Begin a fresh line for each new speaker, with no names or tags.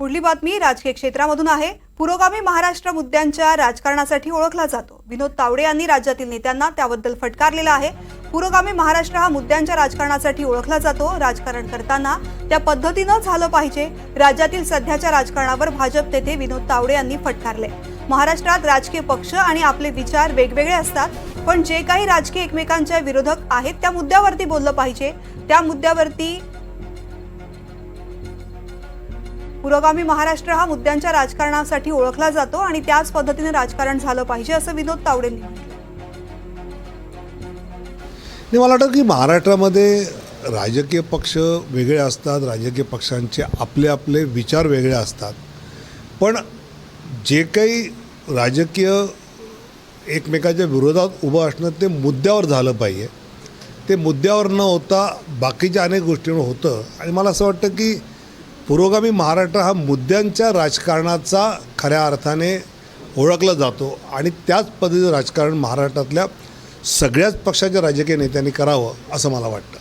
पुढली बातमी राजकीय क्षेत्रामधून आहे. पुरोगामी महाराष्ट्र मुद्द्यांच्या राजकारणासाठी ओळखला जातो. विनोद तावडे यांनी राज्यातील नेत्यांना त्याबद्दल फटकारलेला आहे. पुरोगामी महाराष्ट्र हा मुद्द्यांच्या राजकारणासाठी ओळखला जातो. राजकारण करताना त्या पद्धतीनं झालं पाहिजे. राज्यातील सध्याच्या राजकारणावर भाजप नेते विनोद तावडे यांनी फटकारले. महाराष्ट्रात राजकीय पक्ष आणि आपले विचार वेगवेगळे असतात. पण जे काही राजकीय एकमेकांच्या विरोधक आहेत त्या मुद्द्यावरती बोललं पाहिजे. त्या मुद्द्यावरती पुरोगामी महाराष्ट्र हा मुद्द्यांच्या राजकारणासाठी ओळखला जातो आणि त्याच पद्धतीने राजकारण झालं पाहिजे असं विनोद तावडेंनी म्हटलं.
मला वाटतं की महाराष्ट्रामध्ये राजकीय पक्ष वेगळे असतात राजकीय पक्षांचे आपले आपले विचार वेगळे असतात. पण जे काही राजकीय एकमेकाच्या विरोधात उभं असणं ते मुद्द्यावर झालं पाहिजे. ते मुद्द्यावर न होता बाकीच्या अनेक गोष्टींवर होतं. आणि मला असं वाटतं की पुरोगामी महाराष्ट्र हा मुद्द्यांच्या राजकारणाचा खऱ्या अर्थाने ओळखला जातो आणि त्याच पद्धतीचं राजकारण महाराष्ट्रातल्या सगळ्याच पक्षाच्या राजकीय नेत्यांनी करावं असं मला वाटतं.